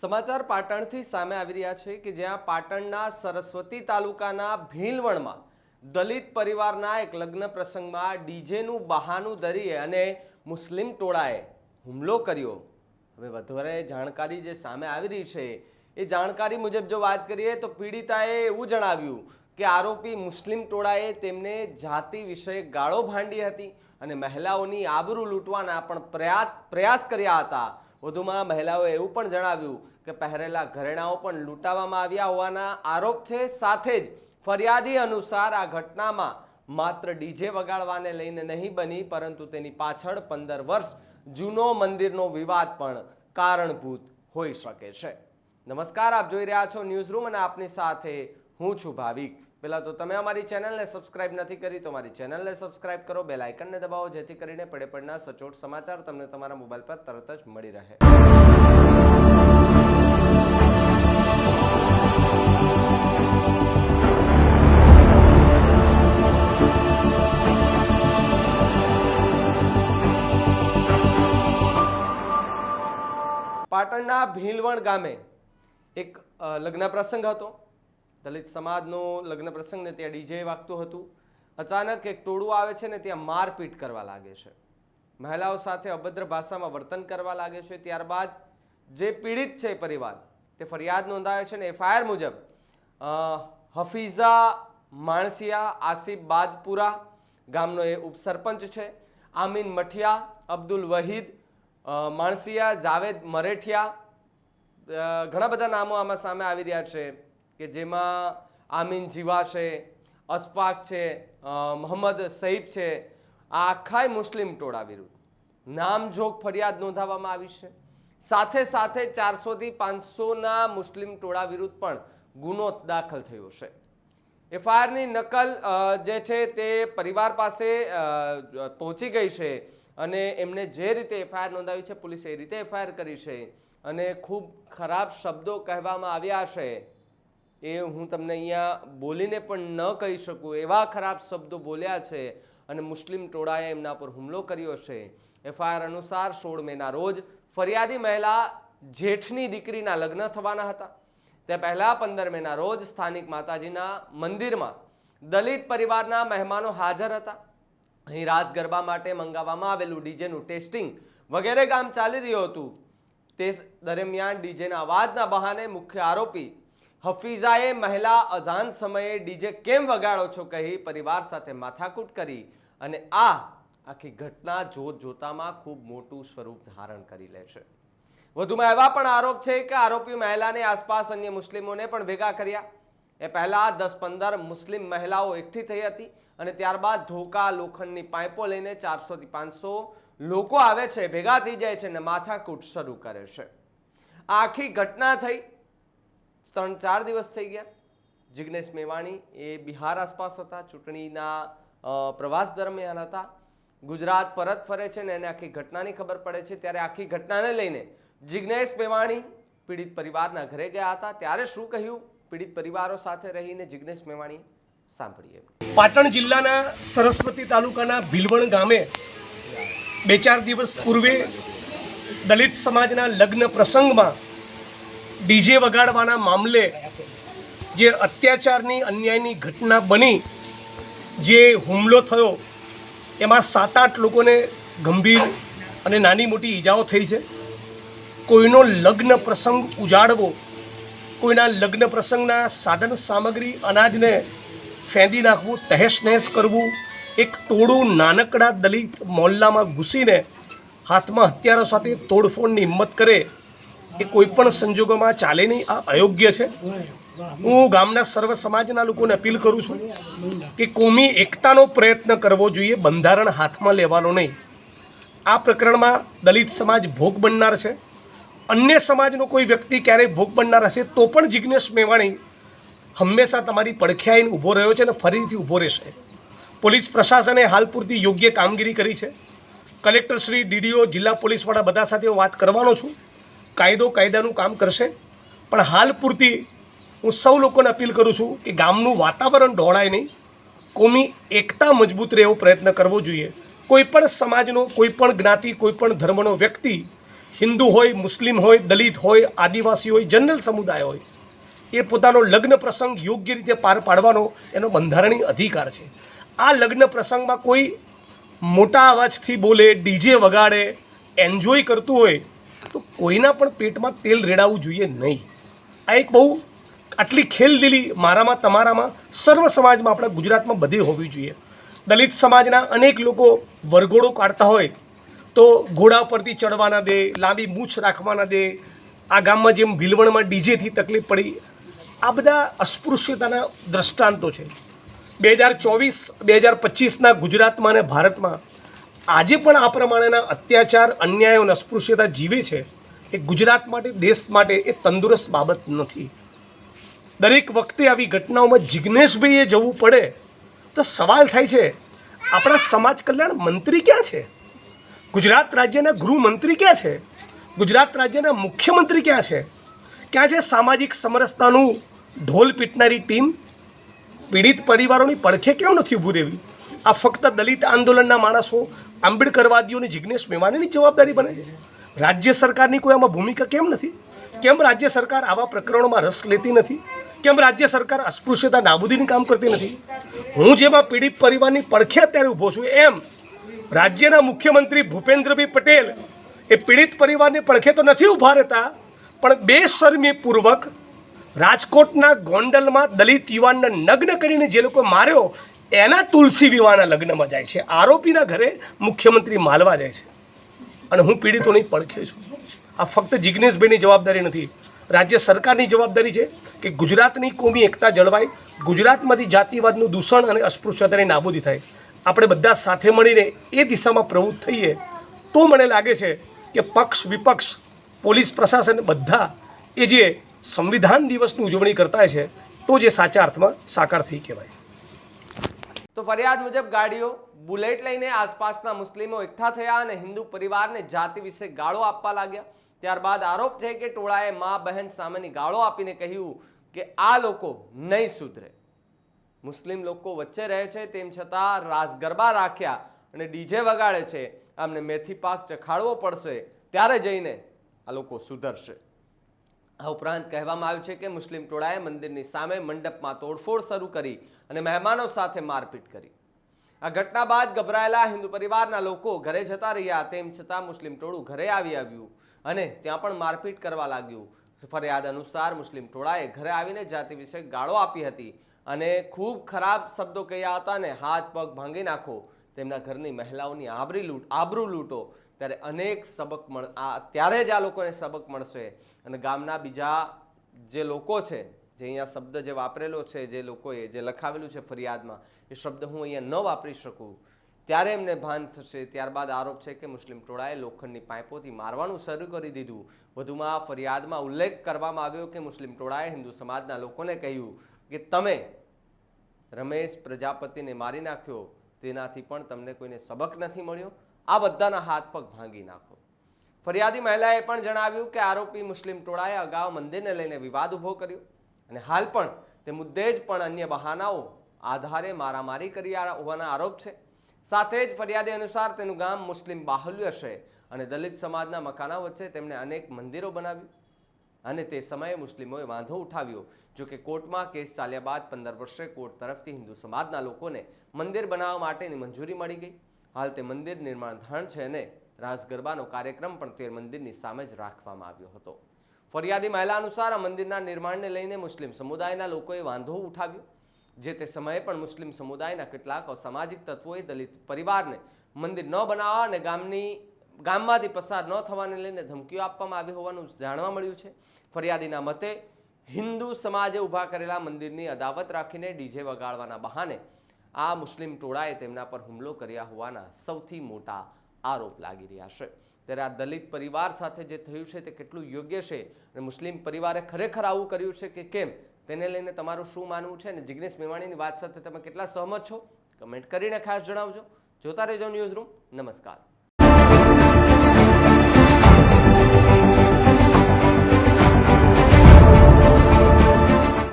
સમાચાર પાટણથી સામે આવી રહ્યા છે કે જ્યાં પાટણના સરસ્વતી તાલુકાના ભીલવણમાં દલિત પરિવારના એક લગ્ન પ્રસંગમાં ડીજેનું બહાનું ધરીએ અને મુસ્લિમ ટોળાએ હુમલો કર્યો. હવે વધારે જાણકારી જે સામે આવી રહી છે, એ જાણકારી મુજબ જો વાત કરીએ તો પીડિતાએ એવું જણાવ્યું કે આરોપી મુસ્લિમ ટોળાએ તેમને જાતિ વિશે ગાળો ભાંડી હતી અને મહિલાઓની આબરૂ લૂંટવાના પણ પ્રયાસ પ્રયાસ કર્યા હતા. વધુમાં મહિલાઓએ એવું પણ જણાવ્યું કે પહેરેલા ઘરેણાઓ પણ લૂંટાવવામાં આવ્યા હોવાના આરોપ છે. સાથે જ ફરિયાદી અનુસાર આ ઘટનામાં માત્ર ડીજે વગાડવાને લઈને નહીં બની, પરંતુ તેની પાછળ પંદર વર્ષ જૂનો મંદિરનો વિવાદ પણ કારણભૂત હોઈ શકે છે. નમસ્કાર, આપ જોઈ રહ્યા છો ન્યૂઝ રૂમ અને આપની સાથે હું છું ભાવિક. પહેલાં તો તમે અમારી ચેનલને સબસ્ક્રાઇબ નથી કરી, તો અમારી ચેનલને સબસ્ક્રાઇબ કરો, બેલ આઇકનને દબાવો, જેથી કરીને પડે પડના સચોટ સમાચાર તમને તમારા મોબાઈલ પર તરત જ મળી રહે. પાટણના ભીલવણ ગામે એક લગ્ન પ્રસંગ હતો. દલિત સમાજનો લગ્ન પ્રસંગ ને ત્યાં ડીજે વાગતું હતું. અચાનક એક ટોળું આવે છે ને ત્યાં મારપીટ કરવા લાગે છે. મહિલાઓ સાથે અભદ્ર ભાષામાં વર્તન કરવા લાગે છે. ત્યારબાદ જે પીડિત છે પરિવાર, તે ફરિયાદ નોંધાવે છે ને એફઆઈઆર મુજબ હફીઝા માણસિયા, આસિફ બાદપુરા ગામનો એ ઉપસરપંચ છે. આમીન મઠિયા, અબ્દુલ વહીદ માણસિયા, જાવેદ, મરેઠિયા ઘણા બધા નામો આમાં સામે આવી રહ્યા છે કે જેમાં આમીન જીવા છે અસ્પાક છે મોહમ્મદ સઈબ છે, આ આખાય મુસ્લિમ ટોળા વિરુદ્ધ નામજોગ ફરિયાદ નોંધાવવામાં આવી છે. સાથે સાથે ચારસોથી પાંચસોના મુસ્લિમ ટોળા વિરુદ્ધ પણ ગુનો દાખલ થયો છે. એફઆઈઆરની નકલ જે છે તે પરિવાર પાસે પહોંચી ગઈ છે અને એમને જે રીતે એફઆઈઆર નોંધાવી છે, પોલીસે એ રીતે એફઆઈઆર કરી છે અને ખૂબ ખરાબ શબ્દો કહેવામાં આવ્યા છે એ હું તમને અહીંયા બોલીને પણ ન કહી શકું. એવા ખરાબ શબ્દો બોલ્યા છે અને મુસ્લિમ ટોળાએ એમના પર હુમલો કર્યો છે. એફઆઈઆર અનુસાર સોળ મેના રોજ ફરિયાદી મહિલા જેઠની દીકરીના લગ્ન થવાના હતા. તે પહેલા પંદર મેના રોજ સ્થાનિક માતાજીના મંદિરમાં દલિત પરિવારના મહેમાનો હાજર હતા. અહીં રાસ ગરબા માટે મંગાવવામાં આવેલું ડીજેનું ટેસ્ટિંગ વગેરે કામ ચાલી રહ્યું હતું. તે દરમિયાન ડીજેના અવાજના બહાને મુખ્ય આરોપી હફીઝાએ મહિલા અજાન સમયે ડીજે કેમ વગાડો છો કહી પરિવાર સાથે માથાકૂટ કરી અને આ આખી ઘટના જોત જોતામાં ખૂબ મોટું સ્વરૂપ ધારણ કરી લે છે. વધુમાં એવા પણ આરોપ છે કે આરોપી મહિલાની આસપાસ અન્ય મુસ્લિમોને પણ ભેગા કર્યા. એ પહેલા દસ પંદર મુસ્લિમ મહિલાઓ એકઠી થઈ હતી અને ત્યારબાદ ધોકા, લોખંડની પાઇપો લઈને ચારસોથી પાંચસો લોકો આવે છે, ભેગા થઈ જાય છે અને માથાકૂટ શરૂ કરે છે. આખી ઘટના થઈ. ત્રણ ચાર દિવસ થઈ ગયા. જિગ્નેશ મેવાણી એ બિહાર આસપાસ હતા, ચૂંટણીના પ્રવાસ દરમિયાન હતા. ગુજરાત પરત ફરે છે ને એને આખી ઘટનાની ખબર પડે છે. ત્યારે આખી ઘટનાને લઈને જિગ્નેશ મેવાણી પીડિત પરિવારના ઘરે ગયા હતા. ત્યારે શું કહ્યું? પીડિત પરિવારો સાથે રહીને જિગ્નેશ મેવાણી સાંભળીએ. પાટણ જિલ્લાના સરસ્વતી તાલુકાના ભીલવણ ગામે બે ચાર દિવસ પૂર્વે દલિત સમાજના લગ્ન પ્રસંગમાં ડીજે વગાડવાના મામલે જે અત્યાચારની અન્યાયની ઘટના બની, જે હુમલો થયો, એમાં સાત આઠ લોકોને ગંભીર અને નાની મોટી ઈજાઓ થઈ છે. કોઈનો લગ્ન પ્રસંગ ઉજાડવો, કોઈના લગ્ન પ્રસંગના સાધન સામગ્રી અનાજને ફેંદી નાખવું તહેશ નહેશ કરવું, એક ટોળું નાનકડા દલિત મોહલ્લામાં ઘૂસીને હાથમાં હથિયારો સાથે તોડફોડની હિંમત કરે, એ કોઈ પણ સંજોગોમાં ચાલે નહીં, આ અયોગ્ય છે. હું ગામના સર્વ સમાજના લોકોને અપીલ કરું છું કે કોમી એકતાનો પ્રયત્ન કરવો જોઈએ, બંધારણ હાથમાં લેવાનો નહીં. આ પ્રકરણમાં દલિત સમાજ ભોગ બનનાર છે. અન્ય સમાજનો કોઈ વ્યક્તિ ક્યારેય ભોગ બનનાર હશે તો પણ જિજ્ઞેશ મેવાણી હંમેશા તમારી પડખે આવીને ઊભો રહ્યો છે અને ફરીથી ઊભો રહેશે. પોલીસ પ્રશાસને હાલ પૂરતી યોગ્ય કામગીરી કરી છે. કલેક્ટર શ્રી, ડીડીઓ, જિલ્લા પોલીસવાળા બધા સાથે વાત કરવાનો છું. કાયદો કાયદાનું કામ કરશે. પણ હાલ પૂરતી હું સૌ લોકોને અપીલ કરું છું કે ગામનું વાતાવરણ ઢોળાય નહીં. કોમી એકતા મજબૂત રહે એવો પ્રયત્ન કરવો જોઈએ. કોઈ પણ સમાજનો, કોઈ પણ જ્ઞાતિ, કોઈ પણ ધર્મનો વ્યક્તિ હિન્દુ હોય, મુસ્લિમ હોય, દલિત હોય, આદિવાસી હોય, જનરલ સમુદાય હોય, એ પોતાનો લગ્ન પ્રસંગ યોગ્ય રીતે પાર પાડવાનો એનો બંધારણીય અધિકાર છે. આ લગ્ન પ્રસંગમાં કોઈ મોટા અવાજથી બોલે, ડીજે વગાડે, એન્જોય કરતું હોય, તો કોઈના પણ પેટમાં તેલ રેડાવવું જોઈએ નહીં. આ એક બહુ આટલી ખેલદીલી મારામાં તમારામાં સર્વ સમાજમાં આપણા ગુજરાતમાં બધી હોવી જોઈએ. દલિત સમાજના અનેક લોકો વરઘોડો કાઢતા હોય તો ઘોડા પરથી ચડવાના દે, લાંબી મૂછ રાખવાના દે, આ ગામમાં જેમ ભીલવણમાં ડીજેથી તકલીફ પડી, આ બધા અસ્પૃશ્યતાના દ્રષ્ટાંતો છે. બે હજાર ચોવીસ, બે હજાર પચીસના ગુજરાતમાં અને ભારતમાં આજે પણ આ પ્રમાણેના અત્યાચાર, અન્યાયો અને અસ્પૃશ્યતા જીવે છે એ ગુજરાત માટે, દેશ માટે એ તંદુરસ્ત બાબત નથી. દરેક વખતે આવી ઘટનાઓમાં જિજ્ઞેશભાઈએ જવું પડે તો સવાલ થાય છે, આપણા સમાજ કલ્યાણ મંત્રી ક્યાં છે? ગુજરાત રાજ્યના ગૃહમંત્રી ક્યાં છે? ગુજરાત રાજ્યના મુખ્યમંત્રી ક્યાં છે? ક્યાં છે સામાજિક સમરસતાનું ઢોલ પીટનારી ટીમ? પીડિત પરિવારોની પડખે કેમ નથી ઊભું રહેવી? આ ફક્ત દલિત આંદોલનના માણસો આંબેડકરવાદીઓની જિજ્ઞેશ મેવાણીની જવાબદારી બને છે. રાજ્ય સરકારની કોઈ આમાં ભૂમિકા કેમ નથી? કેમ રાજ્ય સરકાર આવા પ્રકરણોમાં રસ લેતી નથી? કેમ રાજ્ય સરકાર અસ્પૃશ્યતા નાબૂદીની કામ કરતી નથી? હું જેમાં પીડિત પરિવારની પડખે અત્યારે ઊભો છું એમ રાજ્યના મુખ્યમંત્રી ભૂપેન્દ્રભાઈ પટેલ એ પીડિત પરિવારને પડખે તો નથી ઊભા રહેતા, પણ બેશરમીપૂર્વક રાજકોટના ગોંડલમાં દલિત યુવાનને નગ્ન કરીને જે લોકો માર્યો, એના તુલસી વિવાહના લગ્નમાં જાય છે. આરોપીના ઘરે મુખ્યમંત્રી માલવા જાય છે. અને હું પીડિતોની પડખે છું. આ ફક્ત જિજ્ઞેશભાઈની જવાબદારી નથી. રાજ્ય સરકારની જવાબદારી છે કે ગુજરાતની કોમી એકતા જળવાય, ગુજરાતમાંથી જાતિવાદનું દૂષણ અને અસ્પૃશ્યતાની નાબૂદી થાય. આપણે બધા સાથે મળીને એ દિશામાં પ્રવૃત્ત થઈએ, તો મને લાગે છે કે પક્ષ વિપક્ષ, પોલીસ પ્રશાસન બધા એ જે સંવિધાન દિવસની ઉજવણી કરતા છે, તો જે સાચા અર્થમાં સાકાર થઈ કહેવાય. તો ફરિયાદ મુજબ ગાડીઓ, બુલેટ લઈને આસપાસના મુસ્લિમો એકઠા થયા અને હિન્દુ પરિવારને જાતિ વિશે ગાળો આપવા લાગ્યા. ત્યારબાદ આરોપ છે કે ટોળાએ મા બહેન સામેની ગાળો આપીને કહ્યું કે આ લોકો નહીં સુધરે. મુસ્લિમ લોકો વચ્ચે રહે છે, તેમ છતાં રાસ ગરબા રાખ્યા અને ડીજે વગાડે છે. આમને મેથી પાક ચખાડવો પડશે, ત્યારે જઈને આ લોકો સુધરશે. આ ઉપરાંત કહેવામાં આવ્યું છે કે મુસ્લિમ ટોળાએ મંદિરની સામે મંડપમાં તોડફોડ શરૂ કરી અને મહેમાનો સાથે મારપીટ કરી. આ ઘટના બાદ ગભરાયેલા હિન્દુ પરિવારના લોકો ઘરે જતા રહ્યા, તેમ છતાં મુસ્લિમ ટોળું ઘરે આવી આવ્યું અને ત્યાં પણ મારપીટ કરવા લાગ્યું. ફરિયાદ અનુસાર મુસ્લિમ ટોળાએ ઘરે આવીને જાતિ વિશે ગાળો આપી હતી. અને ખૂબ ખરાબ શબ્દો કહ્યા હતા ને, હાથ, પગ ભાંગી નાખો, તેમના ઘરની મહિલાઓની આબરી લૂંટ, આબરૂ લૂંટો, ત્યારે અનેક સબક મળ, આ ત્યારે જ આ લોકોને સબક મળશે. અને ગામના બીજા જે લોકો છે, જે અહીંયા શબ્દ જે વાપરેલો છે, જે લોકોએ જે લખાવેલું છે ફરિયાદમાં, એ શબ્દ હું અહીંયા ન વાપરી શકું. ત્યારે એમને ભાન થશે. ત્યારબાદ આરોપ છે કે મુસ્લિમ ટોળાએ લોખંડની પાઇપોથી મારવાનું શરૂ કરી દીધું. વધુમાં ફરિયાદમાં ઉલ્લેખ કરવામાં આવ્યો કે મુસ્લિમ ટોળાએ હિન્દુ સમાજના લોકોને કહ્યું કે તમે રમેશ પ્રજાપતિને મારી નાખ્યો, તેનાથી પણ તમને કોઈને સબક નથી મળ્યો. આ બધાના હાથ પગ ભાંગી નાખો. ફરિયાદી મહિલાએ પણ જણાવ્યું કે આરોપી મુસ્લિમ ટોળાએ અગાઉ મંદિરને લઈને વિવાદ ઊભો કર્યો અને હાલ પણ તે મુદ્દે જ પણ અન્ય બહાનાઓ આધારે મારામારી કરી હોવાના આરોપ છે. સાથે જ ફરિયાદી અનુસાર તેનું ગામ મુસ્લિમ બાહુલ્ય છે અને દલિત સમાજના મકાના વચ્ચે તેમણે અનેક મંદિરો બનાવ્યું અને તે સમયે મુસ્લિમોએ વાંધો ઉઠાવ્યો. જો કે કોર્ટમાં કેસ ચાલ્યા બાદ પંદર વર્ષે કોર્ટ તરફથી હિન્દુ સમાજના લોકોને મંદિર બનાવવા માટેની મંજૂરી મળી ગઈ. હાલ તે મંદિર નિર્માણ ધાણ છે અને રાસ ગરબાનો કાર્યક્રમ પણ તે મંદિરની સામે જ રાખવામાં આવ્યો હતો. ફરિયાદી મહિલા અનુસાર આ મંદિરના નિર્માણને લઈને મુસ્લિમ સમુદાયના લોકોએ વાંધો ઉઠાવ્યો. જે તે સમયે પણ મુસ્લિમ સમુદાયના કેટલાક અસામાજિક તત્વોએ દલિત પરિવારને મંદિર ન બનાવવા અને ગામની ગામમાંથી પસાર ન થવાને લઈને ધમકીઓ આપવામાં આવી હોવાનું જાણવા મળ્યું છે. ફરિયાદીના મતે, હિન્દુ સમાજે ઊભા કરેલા મંદિરની અદાવત રાખીને ડીજે વગાડવાના બહાને આ મુસ્લિમ ટોળાએ તેમના પર હુમલો કર્યા હોવાના સૌથી મોટા આરોપ લાગી રહ્યા છે. ત્યારે આ દલિત પરિવાર સાથે જે થયું છે તે કેટલું યોગ્ય છે અને મુસ્લિમ પરિવારે ખરેખર આવું કર્યું છે કે કેમ? તેને લઈને તમારું શું માનવું છે? અને જિગ્નેશ મેવાણીની વાત સાથે તમે કેટલા સહમત છો? કમેન્ટ કરીને ખાસ જણાવજો. જોતા રહેજો ન્યૂઝ રૂમ. નમસ્કાર.